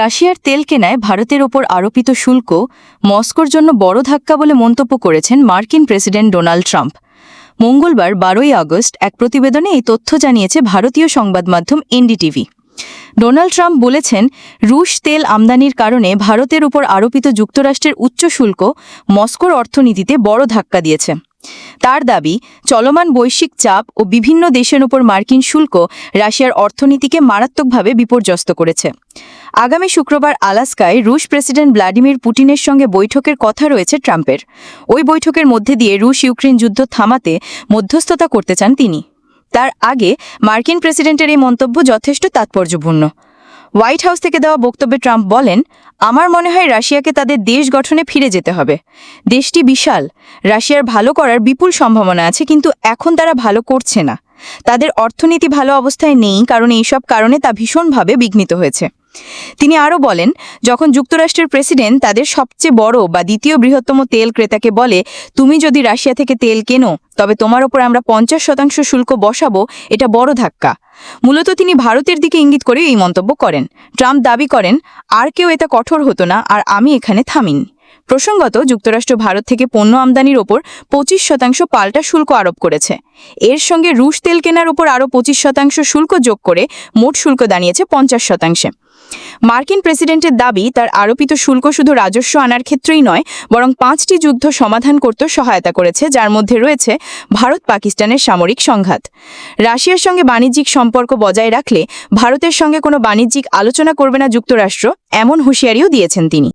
রাশিয়ার তেল কেনায় ভারতের ওপর আরোপিত শুল্ক মস্কোর জন্য বড় ধাক্কা বলে মন্তব্য করেছেন মার্কিন প্রেসিডেন্ট ডোনাল্ড ট্রাম্প। মঙ্গলবার বারোই আগস্ট এক প্রতিবেদনে এই তথ্য জানিয়েছে ভারতীয় সংবাদ মাধ্যম এনডিটিভি। ডোনাল্ড ট্রাম্প বলেছেন, রুশ তেল আমদানির কারণে ভারতের উপর আরোপিত যুক্তরাষ্ট্রের উচ্চ শুল্ক মস্কোর অর্থনীতিতে বড় ধাক্কা দিয়েছে। তার দাবি, চলমান বৈশ্বিক চাপ ও বিভিন্ন দেশের উপর মার্কিন শুল্ক রাশিয়ার অর্থনীতিকে মারাত্মকভাবে বিপর্যস্ত করেছে। আগামী শুক্রবার আলাস্কায় রুশ প্রেসিডেন্ট ভ্লাদিমির পুটিনের সঙ্গে বৈঠকের কথা রয়েছে ট্রাম্পের। ওই বৈঠকের মধ্যে দিয়ে রুশ ইউক্রেন যুদ্ধ থামাতে মধ্যস্থতা করতে চান তিনি। তার আগে মার্কিন প্রেসিডেন্টের এই মন্তব্য যথেষ্ট তাৎপর্যপূর্ণ। হোয়াইট হাউস থেকে দেওয়া বক্তব্যে ট্রাম্প বলেন, আমার মনে হয় রাশিয়াকে তাদের দেশ গঠনে ফিরে যেতে হবে। দেশটি বিশাল, রাশিয়ার ভালো করার বিপুল সম্ভাবনা আছে, কিন্তু এখন তারা ভালো করছে না। তাদের অর্থনীতি ভালো অবস্থায় নেই, কারণ এইসব কারণে তা ভীষণভাবে বিঘ্নিত হয়েছে। তিনি আরও বলেন, যখন যুক্তরাষ্ট্রের প্রেসিডেন্ট তাদের সবচেয়ে বড় বা দ্বিতীয় বৃহত্তম তেল ক্রেতাকে বলে, তুমি যদি রাশিয়া থেকে তেল কেনো, তবে তোমার ওপর আমরা পঞ্চাশ শতাংশ শুল্ক বসাবো, এটা বড় ধাক্কা। মূলত তিনি ভারতের দিকে ইঙ্গিত করে এই মন্তব্য করেন। ট্রাম্প দাবি করেন, আর কেউ এটা কঠোর হতো না, আর আমি এখানে থামিনি। প্রসঙ্গত, যুক্তরাষ্ট্র ভারত থেকে পণ্য আমদানির ওপর পঁচিশ শতাংশ পাল্টা শুল্ক আরোপ করেছে। এর সঙ্গে রুশ তেল কেনার ওপর আরও পঁচিশ শতাংশ শুল্ক যোগ করে মোট শুল্ক দাঁড়িয়েছে পঞ্চাশ শতাংশে। মার্কিন প্রেসিডেন্টের দাবি, তার আরোপিত শুল্ক শুধু রাজস্ব আনার ক্ষেত্রেই নয়, বরং পাঁচটি যুদ্ধ সমাধান করতে সহায়তা করেছে, যার মধ্যে রয়েছে ভারত পাকিস্তানের সামরিক সংঘাত। রাশিয়ার সঙ্গে বাণিজ্যিক সম্পর্ক বজায় রাখলে ভারতের সঙ্গে কোনো বাণিজ্যিক আলোচনা করবে না যুক্তরাষ্ট্র, এমন হুঁশিয়ারিও দিয়েছেন তিনি।